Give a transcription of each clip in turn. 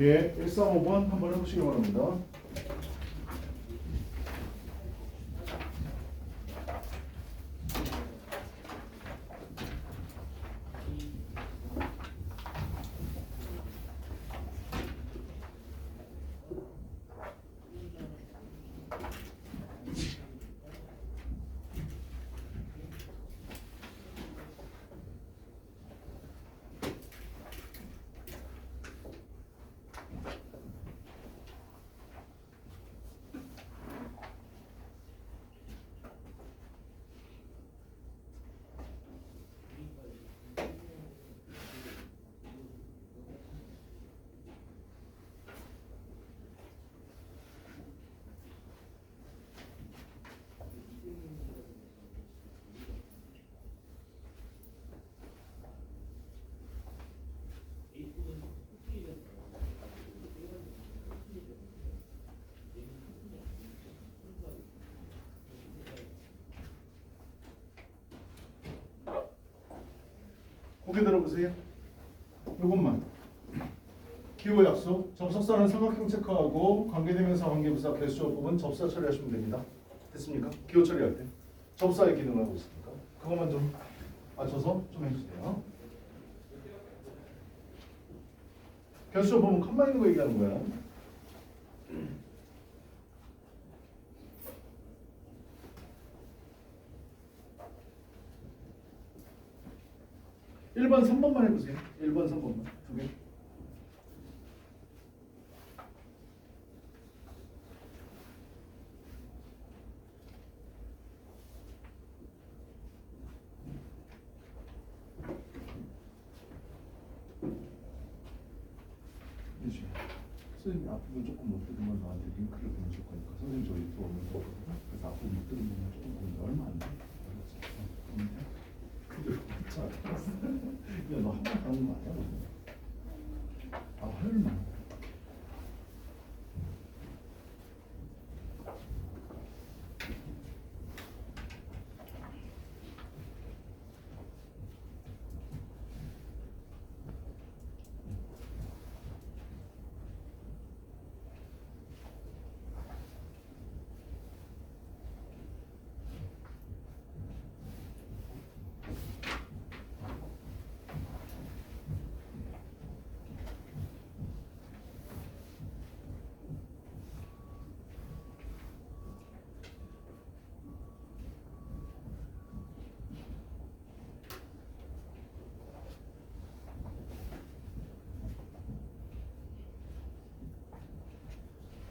뒤에 135번 한번 해보시기 바랍니다. 고개 들어보세요. 이것만. 기호 약속. 접속사는 삼각형 체크하고 관계대명사 관계부사 개수어 부분 접사 처리하시면 됩니다. 됐습니까? 기호 처리할 때. 접사의 기능을 하고 있으니까. 그것만 좀 맞춰서 좀 해주세요. 개수어 부분 칸만 있는 거 얘기하는 거야. 일번 3번만 해보세요. 1번, 3번만. 두 개. 선생님 앞부분 조금 못 들으면 나한테 링크를 보내줄 거니까 선생님 저 유튜브 오면 보거든요. 그래서 앞부분 못 들으면 조금 보는데 얼마 안 돼. 근데 진짜 야 너 한번 가는 거 아니야? 너? 아 설마.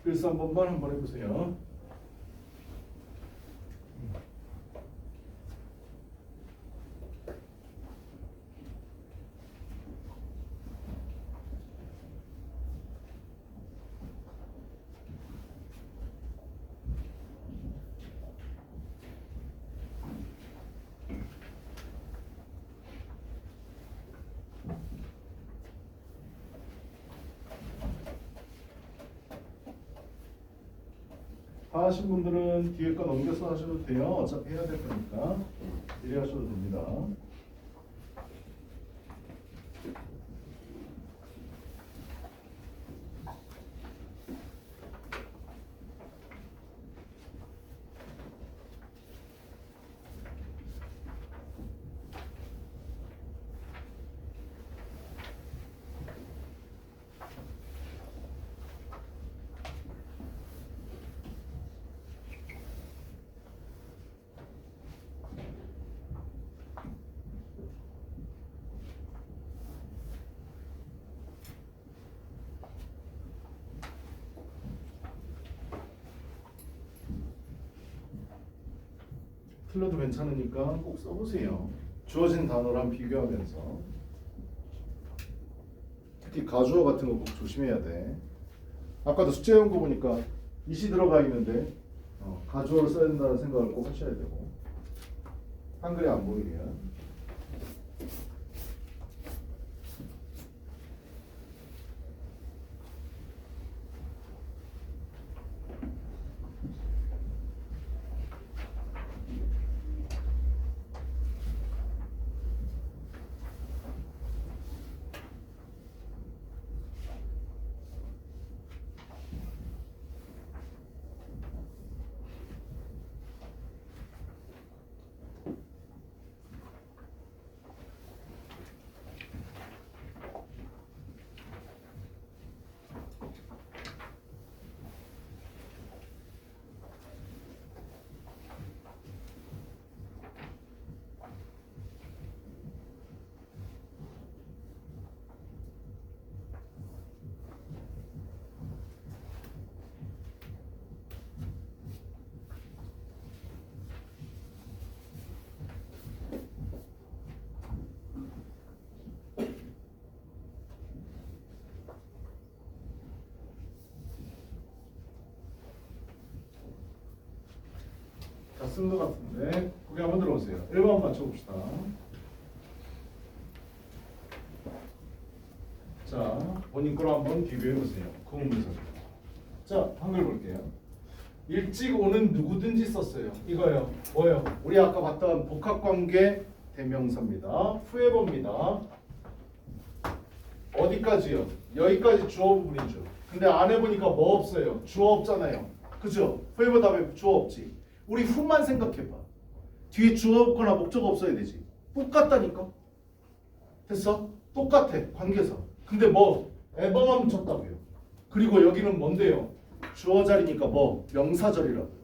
그래서 한 번만 한번 해보세요. 다 하신 분들은 뒤에 거 넘겨서 하셔도 돼요. 어차피 해야 될 거니까 미리 하셔도 됩니다. 틀려도 괜찮으니까 꼭 써보세요. 주어진 단어랑 비교하면서 특히 가주어 같은 거 꼭 조심해야 돼. 아까도 숙제 해온 거 보니까 이시 들어가 있는데 어, 가주어를 써야 된다는 생각을 꼭 하셔야 되고 한글이 안 보이게. 쓴 것 같은데 거기 한번 들어오세요. 1번 맞춰봅시다. 자, 본인 거로 한번 비교해 보세요. 구문문서. 자, 한글 볼게요. 일찍 오는 누구든지 썼어요. 이거요. 뭐예요? 우리 아까 봤던 복합관계 대명사입니다. 후에버입니다. 어디까지요? 여기까지 주어 부분이죠. 근데 안 해보니까 뭐 없어요? 주어 없잖아요. 그죠? 후에버 다음에 주어 없지. 우리 후만 생각해봐. 뒤에 주어 없거나 목적 없어야 되지. 똑같다니까. 됐어? 똑같아. 관계사. 근데 뭐 에버만 쳤다고요. 그리고 여기는 뭔데요? 주어 자리니까 뭐 명사절이라고.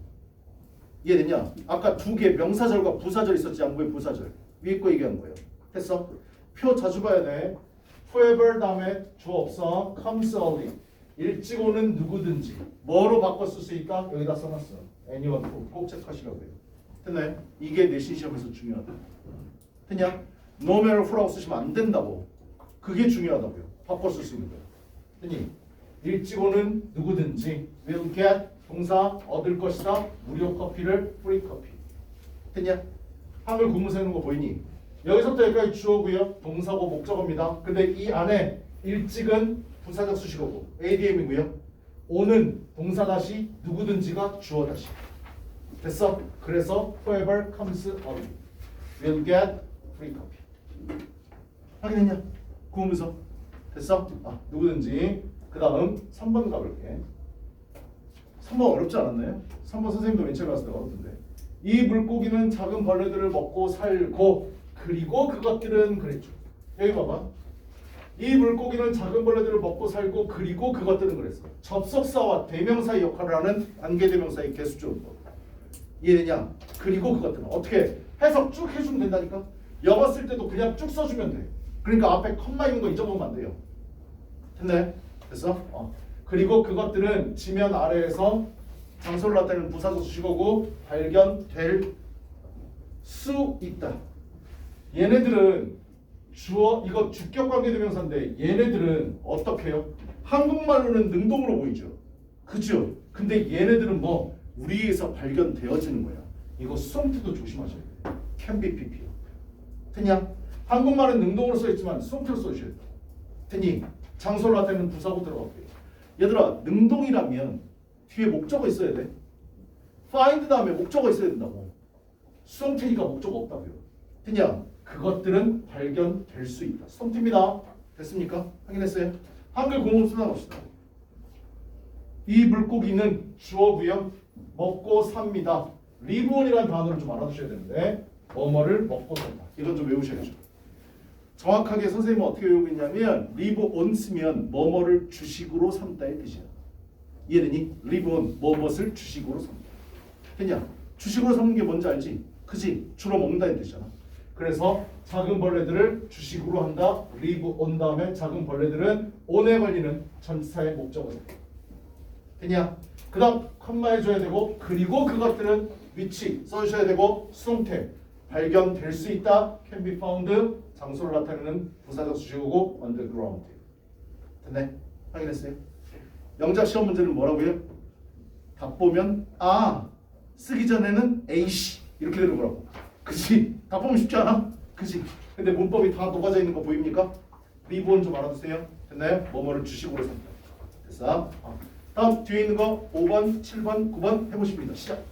이해되냐? 아까 두 개 명사절과 부사절 있었지 양보의 부사절. 위에 거 얘기한 거예요. 됐어? 표 자주 봐야 돼. whoever 다음에 주어 없어. comes early. 일찍 오는 누구든지. 뭐로 바꿔 쓸 수 있다? 여기다 써놨어. anyone. 꼭 체크하시라고요. 됐나요? 이게 내신 시험에서 중요하다. 됐냐? no matter who라고 쓰시면 안 된다고. 그게 중요하다고요. 바꿔 쓸 수 있는 거예요. 됐니? 일찍 오는 누구든지 will get 동사 얻을 것이다. 무료 커피를 free 커피. 됐냐? 한글 구문 세우는 거 보이니? 여기서부터 여기까지 주어고요. 동사고 목적어입니다. 근데 이 안에 일찍은 부사적 수식어고 ADM이고요. 오는 동사 다시 누구든지가 주어 다시. 됐어? 그래서 whoever comes early will get free coffee. 확인했냐? 구문서 됐어? 아, 누구든지 그 다음 3번 가볼게 3번 어렵지 않았나요? 3번 선생님도 맨 처음에 봤을 때 어렵던데 이 물고기는 작은 벌레들을 먹고 살고 그리고 그것들은 그랬죠 여기 봐봐 이 물고기는 작은 벌레들을 먹고 살고 그리고 그것들은 그랬어 접속사와 대명사의 역할을 하는 관계 대명사의 개수조법 이해되냐? 그리고 그것들은 어떻게 해석 쭉 해주면 된다니까 영어 쓸 때도 그냥 쭉 써주면 돼 그러니까 앞에 컴마 있는 거 잊어보면 안 돼요 됐네? 됐어? 어. 그리고 그것들은 지면 아래에서 장소를 나타내는 부사적 수식어고 발견될 수 있다. 얘네들은 주어 이거 주격 관계 대명사인데 얘네들은 어떻게 해요? 한국말로는 능동으로 보이죠. 그죠? 근데 얘네들은 뭐 우리에서 발견되어지는 거야. 이거 수동태도 조심하셔야 돼. can be pp요. 됐냐? 한국말은 능동으로 써 있지만 수동태로 써주셔야 돼. 됐니? 장소를 나타내는 부사고 들어갈게요. 얘들아 능동이라면 뒤에 목적어 있어야 돼. find 다음에 목적어 있어야 된다고. 수동태니까 목적어 없다고요. 됐냐? 그것들은 발견될 수 있다. 수동태입니다. 됐습니까? 확인했어요? 한글 쓰나 봅시다. 이 물고기는 주어고요. 먹고 삽니다. 리브온이라는 단어를 좀 알아두셔야 되는데 뭐뭐를 먹고 산다. 이건 좀 외우셔야죠. 정확하게 선생님은 어떻게 외우고 있냐면 리브 온 쓰면 뭐뭐를 주식으로 삼다의 뜻이야. 이해되니? 리브 온 뭐뭇을 주식으로 삼다. 됐냐? 주식으로 삼는 게 뭔지 알지? 그지? 주로 먹는다는 뜻이잖아. 그래서 작은 벌레들을 주식으로 한다. 리브 온 다음에 작은 벌레들은 온에 걸리는 전치사의 목적어다. 됐냐? 그 다음 컴마 해줘야 되고 그리고 그것들은 위치 써주셔야 되고 수동태 발견될 수 있다. can be found 장소를 나타내는 부사적 수식어고 underground. 됐네? 확인했어요? 영작 시험 문제는 뭐라고요? 답 보면 아 쓰기 전에는 에이씨 이렇게 되는 거라고. 그치? 답 보면 쉽지 않아? 그치? 근데 문법이 다 녹아져 있는 거 보입니까? 리본 좀 알아두세요. 됐나요? 뭐뭐를 주식으로 산다. 됐어? 어. 다음 뒤에 있는 거 5번, 7번, 9번 해보십니다. 시작.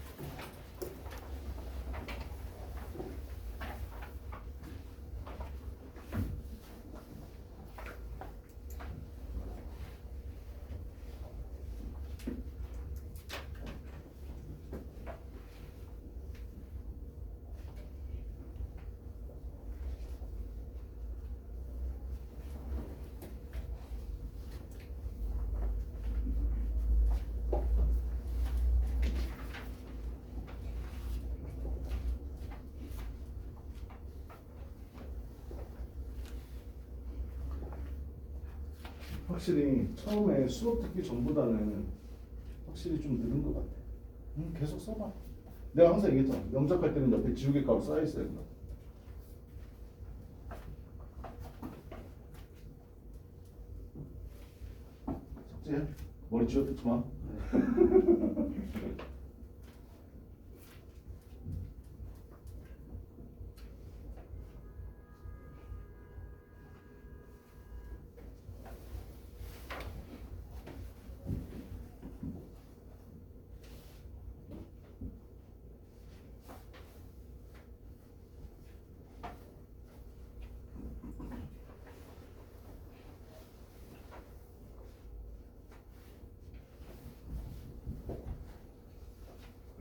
확실히 처음에 수업 듣기 전보다는 확실히 좀 늘은 것 같아. 음, 계속 써봐. 내가 항상 얘기했잖아. 영작할 때는 옆에 지우개 값 쌓여 있어야 된다. 석재 머리 쥐어 뜯지 마.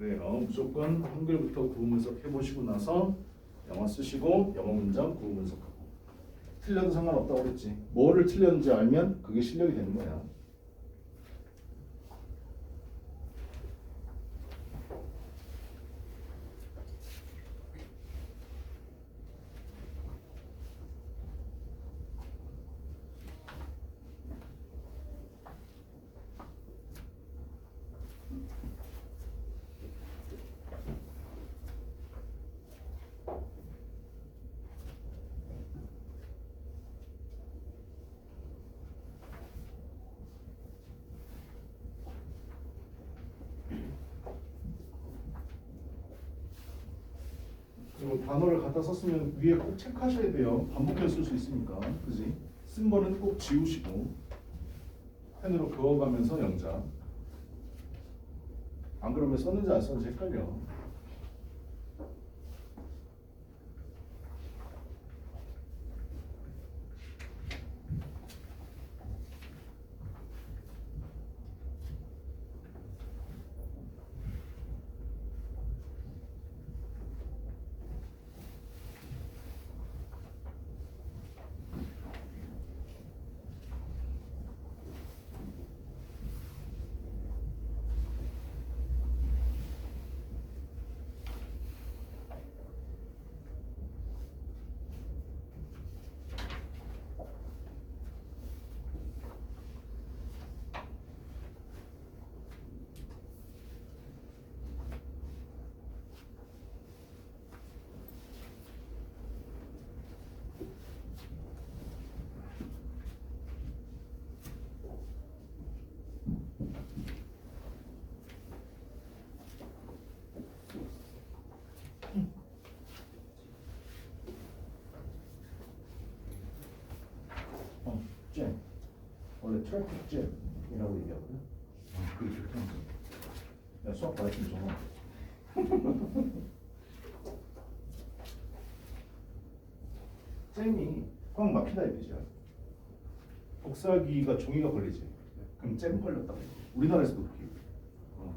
그래요. 무조건 한글부터 구문 분석 해보시고 나서 영어 쓰시고 영어 문장 구문 분석하고 틀려도 상관없다고 그랬지. 뭐를 틀렸는지 알면 그게 실력이 되는 거야. 그리고 단어를 갖다 썼으면 위에 꼭 체크하셔야 돼요. 반복해서 쓸 수 있으니까. 그지? 쓴 거는 꼭 지우시고 펜으로 그어가면서 영작. 안 그러면 썼는지 안 썼는지 헷갈려. 어, 잼. 잼이라고 얘기하거든. 아, 그게 하는 거야. 야, 수학 가르치면 좋아. 잼이 꽉 막히다 이 뜻이야. 복사기가 종이가 걸리지. 그럼 잼 걸렸다고. 해. 우리나라에서도 그렇게. 얘기해. 어.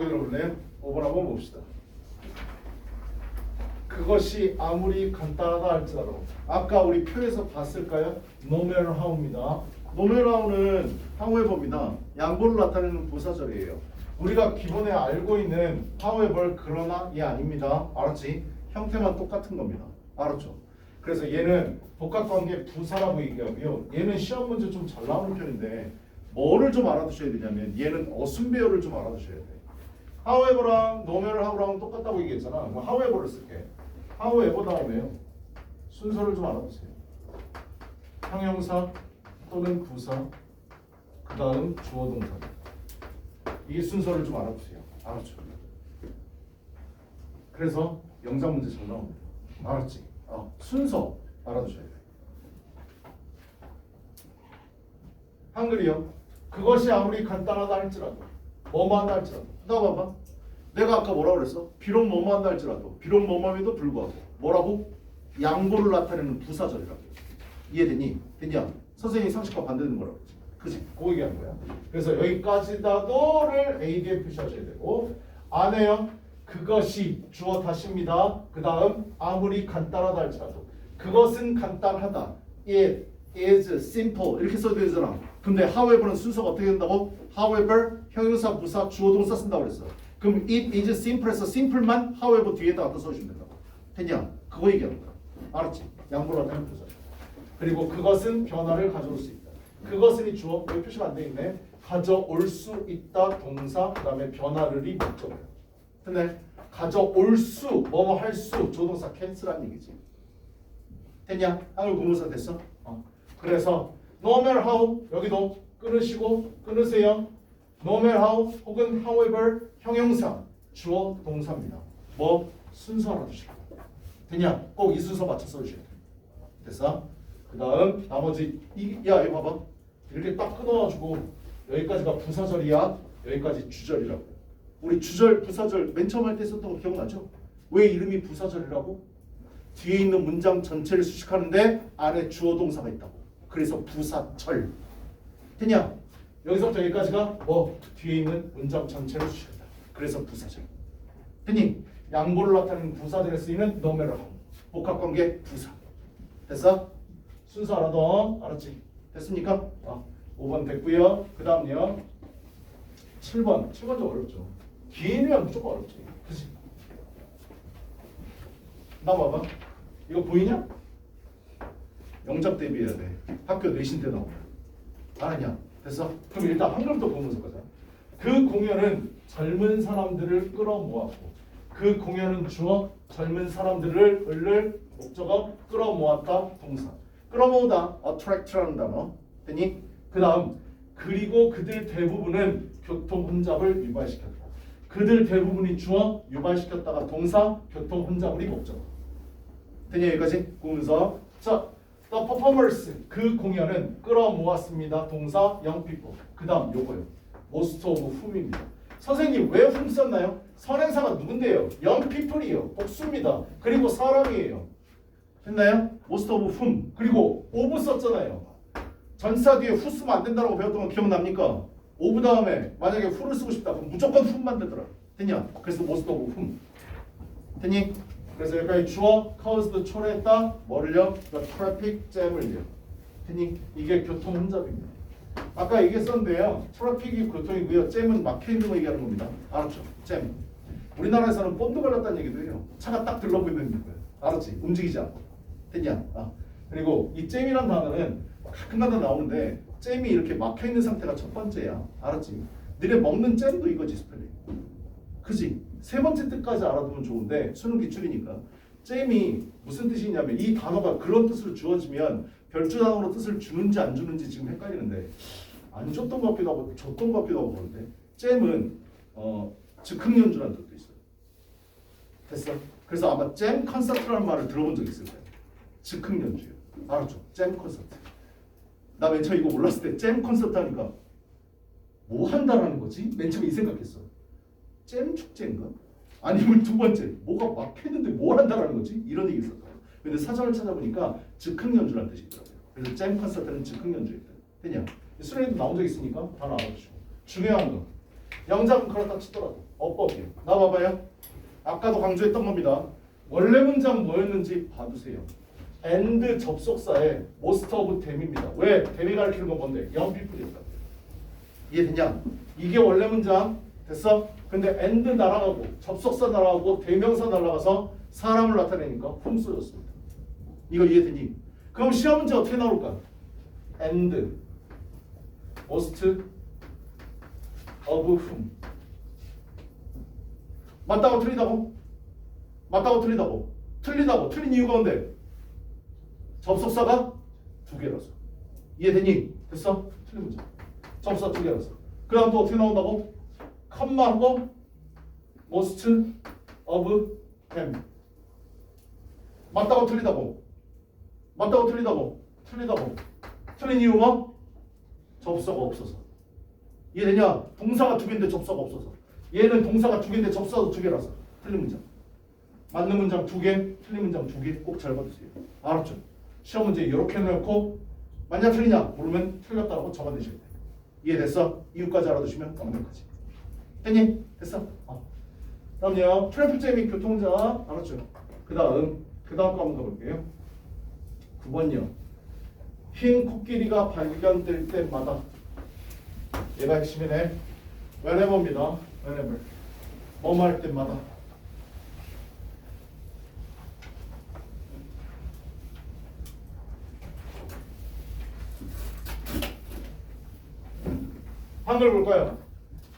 고개 들어볼래요? 5번 한번 봅시다. 그것이 아무리 간단하다 할지라도 아까 우리 표에서 봤을까요? how입니다. no matter how는 however입니다. 양보를 나타내는 부사절이에요. 우리가 기본에 알고 있는 however 그러나 이 아닙니다. 알았지? 형태만 똑같은 겁니다. 알았죠? 그래서 얘는 복합관계 부사라고 얘기하고요. 얘는 시험 문제 좀 잘 나오는 편인데 뭐를 좀 알아두셔야 되냐면 얘는 어순배열을 좀 알아두셔야 돼. However랑 노멸을 하고랑 똑같다고 얘기했잖아. 그럼 however를 쓸게. however 다음에요. 순서를 좀 알아두세요. 형용사 또는 부사 그 다음 주어 동사 이 순서를 좀 알아두세요. 알았죠? 그래서 영상 문제 잘 나옵니다. 알았지? 어, 순서 알아두셔야 돼. 한글이요. 그것이 아무리 간단하다 할지라도 한다 할지라도 나 봐봐. 내가 아까 뭐라고 그랬어? 비록 뭐뭐 한다 할지라도 비록 뭐뭐에도 불구하고 뭐라고? 양보를 나타내는 부사절이라고 이해되니? 됐냐? 선생님이 상식과 반대되는 거라고 그지? 그 얘기하는 거야 그래서 여기까지다도를 AD에 표시하셔야 되고 안에요 그것이 주어 다시입니다 그 다음 아무리 간단하다 할지라도 그것은 간단하다 it is simple 이렇게 써도 되잖아 근데 however는 순서가 어떻게 된다고? however 형용사 부사 주어 동사 쓴다고 그랬어 그럼 it is simple에서 simple만 however 뒤에다 갖다 써주면 된다고 됐냐? 그거 얘기하는 거야 알았지? 양보를 하는 부사 그리고 그것은 변화를 가져올 수 있다 그것은이 주어 여기 표시가 안 돼 있네 가져올 수 있다 동사 그 다음에 변화를이 목적어야 근데 가져올 수 뭐뭐 할 수 조동사 캔슬한 얘기지 됐냐? 한글 구문사 됐어? 어. 그래서 no matter how 여기도 끊으시고 끊으세요. No matter how 혹은 however 형용사 주어 동사입니다. 뭐 순서 알아두시고 됐냐? 꼭 이 순서 맞춰 써주셔야 돼. 됐어? 그 다음 나머지 이, 야 이거 봐봐 이렇게 딱 끊어가지고 여기까지가 부사절이야 여기까지 주절이라고 우리 주절 부사절 맨 처음 할 때 썼던 거 기억나죠? 왜 이름이 부사절이라고? 뒤에 있는 문장 전체를 수식하는데 안에 주어 동사가 있다고. 그래서 부사철. 됐냐? 여기서부터 여기까지가 뭐 뒤에 있는 문장 전체를 수식한다. 그래서 부사절. 됐니? 양보를 나타내는 부사절에 쓰이는 노메러 복합관계 부사. 됐어? 순서 알아둬. 알았지? 됐습니까? 어, 5번 됐고요. 그 다음요. 7번. 7번 좀 어렵죠. 기인이면 무조건 어렵지. 그치? 나 봐봐. 이거 보이냐? 영접 대비해야 돼. 학교 내신 때 나오면. 알았냐? 됐어? 그럼 일단 한글부터 보면서 가자. 그 공연은 젊은 사람들을 끌어모았고 그 공연은 주어 젊은 사람들을 을을 목적어 끌어모았다 동사 끌어모으다 attract라는 단어 됐니? 그 다음 그리고 그들 대부분은 교통 혼잡을 유발시켰다 그들 대부분이 주어 유발시켰다가 동사 교통 혼잡이 목적어 되냐 여기까지 구문서 자 The performers 그 공연은 끌어모았습니다. 동사 young people. 그 다음 요거요. most of whom입니다. 선생님 왜 whom 썼나요? 선행사가 누군데요? young people이요. 복수입니다. 그리고 사람이에요. 됐나요? most of whom. 그리고 of 썼잖아요. 전사 뒤에 who 쓰면 안 된다고 배웠던 거 기억납니까? of 다음에 만약에 who를 쓰고 싶다. 그럼 무조건 whom만 되더라. 됐냐? 그래서 most of whom. 됐니? 그래서 여기까지 주어 caused 초래했다 뭐를요? the traffic jam을요. 됐니? 이게 교통 혼잡입니다. 아까 얘기했었는데요. 트래픽이 교통이고요. 잼은 막혀 있는 거 얘기하는 겁니다. 알았죠? 잼. 우리나라에서는 본드 걸렸다는 얘기도 해요. 차가 딱 들러붙는 거예요. 알았지? 움직이지 않고. 됐냐? 아. 그리고 이 잼이란 단어는 가끔가다 나오는데 잼이 이렇게 막혀 있는 상태가 첫 번째야. 알았지? 너네 먹는 잼도 이거지 스펠링. 그지? 세 번째 뜻까지 알아두면 좋은데 수능 기출이니까 잼이 무슨 뜻이냐면 이 단어가 그런 뜻으로 주어지면 별주 단어로 뜻을 주는지 안 주는지 지금 헷갈리는데 안 줬던 것 같기도 하고 줬던 것 같기도 하고 그런데 잼은 어, 즉흥 연주라는 뜻도 있어요. 됐어? 그래서 아마 잼 콘서트라는 말을 들어본 적 있을 거예요. 즉흥 연주요. 알았죠? 잼 콘서트. 나 맨 처음 이거 몰랐을 때 잼 콘서트 하니까 뭐 한다라는 거지? 맨 처음에 이 생각했어. 잼 축제인가? 아니면 두 번째 뭐가 막혔는데 뭘 한다라는 거지? 이런 얘기 있었어요. 근데 사전을 찾아보니까 즉흥 연주라는 뜻이더라고요. 그래서 잼 콘서트는 즉흥 연주였다. 되냐? 수련회도 나온 적 있으니까 다 알아주시고 중요한 거 영작은 그렇다 치더라도 어법이요. 나 봐봐요. 아까도 강조했던 겁니다. 원래 문장 뭐였는지 봐두세요. and 접속사에 most of them입니다. 왜? them이 가리키는 건 뭔데? people이니까. 이해되냐? 이게 원래 문장 됐어? 근데 and 날아가고 접속사 날아가고 대명사 날아가서 사람을 나타내니까 whom 써졌습니다. 이거 이해되니? 그럼 시험 문제 어떻게 나올까? and most of whom 맞다고 틀리다고? 맞다고 틀리다고? 틀리다고 틀린 이유가 뭔데? 접속사가 두 개라서 이해되니? 됐어? 틀린 문제 접속사 두 개라서 그 다음 또 어떻게 나온다고? 컴마하고 most of them 맞다고 틀리다고. 맞다고 틀리다고. 틀리다고. 틀린 이유 뭐? 접사가 없어서. 이해되냐? 동사가 두 개인데 접사가 없어서. 얘는 동사가 두 개인데 접사도 두 개라서. 틀린 문장. 맞는 문장 두 개, 틀린 문장 두 개 꼭 잘 봐주세요. 알았죠? 시험 문제 이렇게 해놓고 만약 틀리냐 모르면 틀렸다고 적어내셔야 돼. 이해됐어? 이유까지 알아두시면 완벽하지. 됐니? 됐어? 어. 다음요. 트래픽 잼및 교통자 알았죠? 그 다음 그 다음 거 한번 가볼게요. 9번요. 흰 코끼리가 발견될 때마다 얘가 핵심이네. whenever입니다. whenever. 뭐뭐 할 때마다. 한글 볼까요?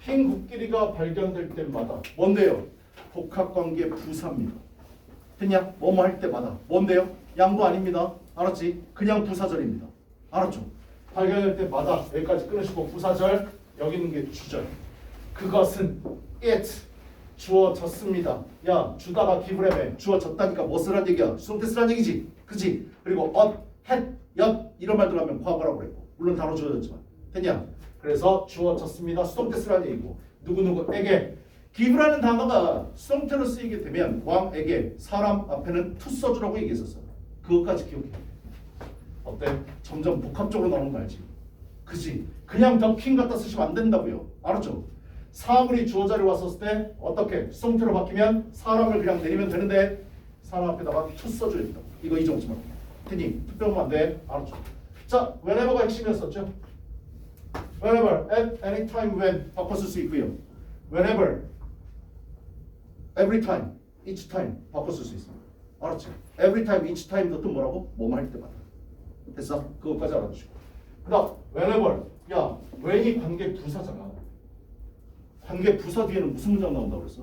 흰 코끼리가 발견될 때마다 뭔데요? 복합관계 부사입니다. 됐냐? 뭐뭐 할 때마다 뭔데요? 양보 아닙니다. 알았지? 그냥 부사절입니다. 알았죠? 발견될 때마다 여기까지 끊으시고 부사절 여기 있는 게 주절. 그것은 it 주어졌습니다. 야 주다가 기브레메 주어졌다니까 뭐 쓰란 얘기야? 수동태 쓰란 얘기지. 그지? 그리고 엇, 햇, 엿 이런 말들 하면 과거라고 그랬고 물론 단어 주어졌지만 됐냐? 그래서 주어졌습니다. 수동태 쓰란 얘기고 누구누구에게 기브라는 단어가 수동태로 쓰이게 되면 왕에게 사람 앞에는 투 써주라고 얘기했었어. 그것까지 기억해. 어때? 점점 복합적으로 나오는 거 알지? 그지? 그냥 더킹 갖다 쓰시면 안 된다고요. 알았죠? 사물이 주어 자리에 왔었을 때 어떻게 수동태로 바뀌면 사람을 그냥 내리면 되는데 사람 앞에다가 투 써줘야 된다. 이거 말고. 테니 안 돼. 알았죠? 자, whenever가 핵심이었었죠? Whenever, at any time, when 쓸수 있고요. whenever, every time, each time 쓸수 있습니다. 알았지? every time, each time도 또 뭐라고? 뭐뭐 할 때마다. 됐어? 그것까지 알아두시고. 그 다음 whenever, 야, when이 관계 부사잖아. 관계 부사 뒤에는 무슨 문장 나온다고 그랬어?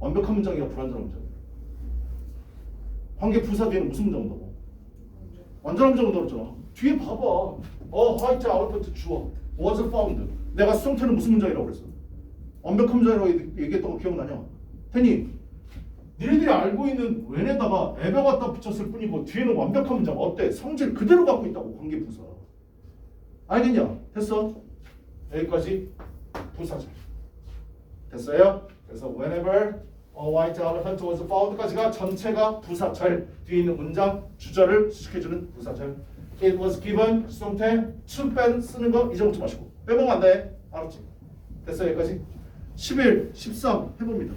완벽한 문장이야, 불완전한 문장. 관계 부사 뒤에는 무슨 문장 온다고? 완전한 문장 온다고 그랬잖아. 뒤에 봐봐. 어, 화이트 아웃풋 주어. Was found. 내가 수동태는 무슨 문장이라고 그랬어? 완벽한 문장이라고 얘기- 얘기했던 거 기억나냐? 테니, 니네들이 알고 있는 웬에다가 에베 갖다 붙였을 뿐이고 뒤에는 완벽한 문장 어때? 성질 그대로 갖고 있다고 관계 부사. 알겠냐? 됐어? 여기까지 부사절. 됐어요? 그래서 whenever a white elephant was found까지가 전체가 부사절 뒤에 있는 문장 주절을 수식해주는 부사절. It was given 수동태 to 뺀 쓰는 거 잊어먹지 마시고 빼먹으면 안 돼. 알았지? 됐어 여기까지. 11, 13 해봅니다.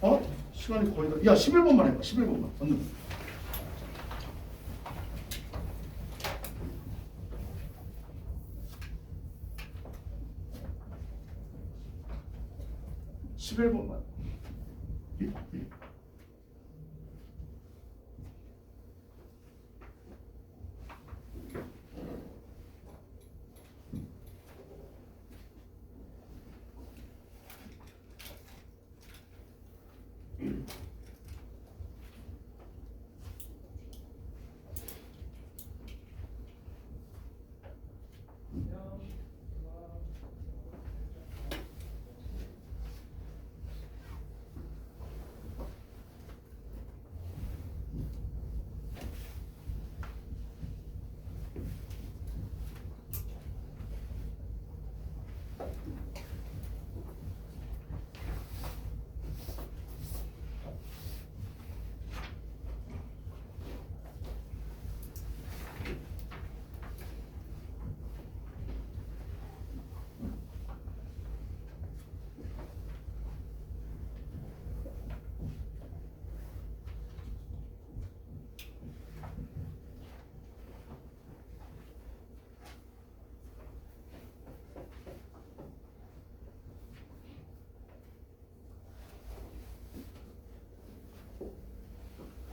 어? 시간이 거의 다. 야 11번만 해봐. 11번만. 언능. 십일 번만.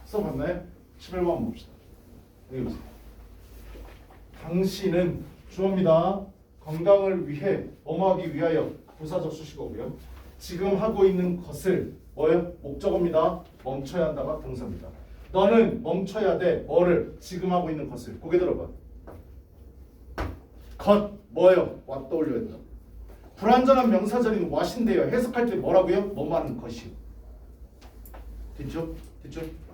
써봤나요? 11번 한번 봅시다. 여기 보세요. 당신은 주어입니다. 건강을 위해 뭐하기 위하여 부사적 수식어고요. 지금 하고 있는 것을 뭐예요? 목적어입니다. 멈춰야 한다가 동사입니다. 너는 멈춰야 돼. 뭐를? 지금 하고 있는 것을. 고개 들어봐. 것 뭐예요? 와 떠올려야 된다. 불완전한 명사절인 what인데요. 해석할 때 뭐라고요? 뭐만 하는 것이요. 됐죠? 됐죠?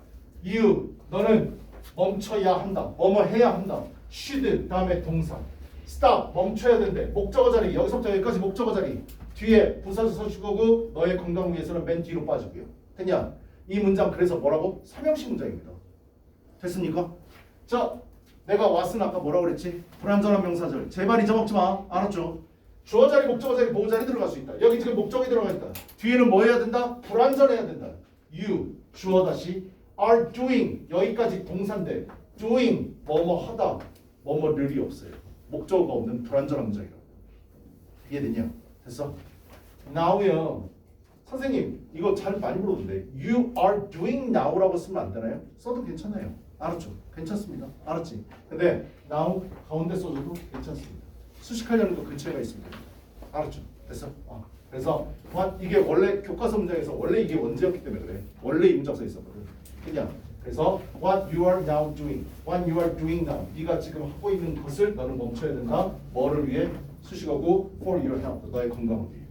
이유 너는 멈춰야 한다. 뭐뭐 해야 한다. should 다음에 동사. stop 멈춰야 된대. 목적어 자리 여기서부터 여기까지 목적어 자리. 뒤에 부사수 서식어고 너의 건강을 위해서는 맨 뒤로 빠지고요. 됐냐? 이 문장 그래서 뭐라고? 삼형식 문장입니다. 됐습니까? 자, 내가 왔으면 아까 뭐라고 그랬지? 불완전한 명사절. 제발 잊어먹지 마. 알았죠? 주어 자리, 목적어 자리, 보호 자리 들어갈 수 있다. 여기 지금 목적이 들어가 있다. 뒤에는 뭐 해야 된다? 불완전해야 된다. You 주어 다시 are doing 여기까지 동사인데 doing 뭐뭐 하다 뭐뭐를이 없어요. 목적어가 없는 불완전한 문장이라고. 이해되냐? 됐어? now요. 선생님 이거 잘 많이 물어보는데 you are doing now라고 쓰면 안 되나요? 써도 괜찮아요. 알았죠? 괜찮습니다. 알았지? 근데 now 가운데 써줘도 괜찮습니다. 수식하려는 거 근처에가 있습니다. 알았죠? 됐어? 어. 그래서 what 이게 원래 교과서 문장에서 원래 이게 원제였기 때문에 그래. 원래 이 문장 써 있었거든. 그냥 그래서 what you are now doing, what you are doing now. 네가 지금 하고 있는 것을 너는 멈춰야 된다. 뭐를 위해? 수식어고 for your health. 너의 건강을 위해.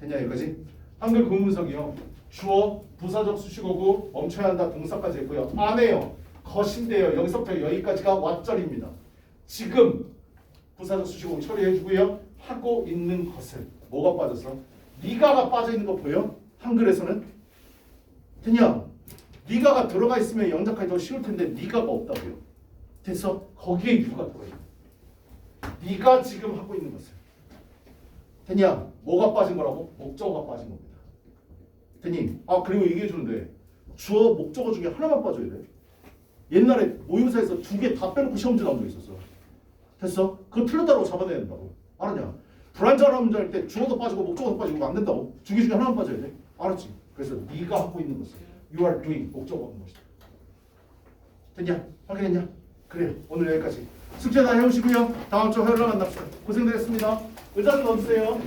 됐냐 여기까지? 한글 구문석이요. 주어 부사적 수식어고 멈춰야 한다 동사까지 있고요. 안에요. 것인데요. 여기서부터 여기까지가 왓절입니다. 지금 부사적 수식어고 처리해 주고요. 하고 있는 것을 뭐가 빠졌어? 니가가 빠져 있는 거 보여? 한글에서는 됐냐? 니가가 들어가 있으면 영작하기 더 쉬울 텐데 니가가 없다고요. 됐어? 거기에 유가 들어있어. 니가 지금 하고 있는 것을 됐냐? 뭐가 빠진 거라고? 목적어가 빠진 겁니다. 됐니? 아 그리고 얘기해 주는데 주어 목적어 중에 하나만 빠져야 돼. 옛날에 모의고사에서 두 개 다 빼놓고 시험지 나온 적 있었어. 됐어? 그거 틀렸다고 잡아내야 된다고. 알았냐? 불안전한 문장일 때 주어도 빠지고 목적어도 빠지고 안 된다고. 두 개 중에 하나만 빠져야 돼. 알았지? 그래서 네가 하고 있는 것을 you are doing 목적어가 없는 것이다. 됐냐? 확인했냐? 그래 오늘 여기까지. 숙제 다 해오시고요. 다음 주 화요일에 만납시다. 고생들 했습니다. 의자는 넣어주세요.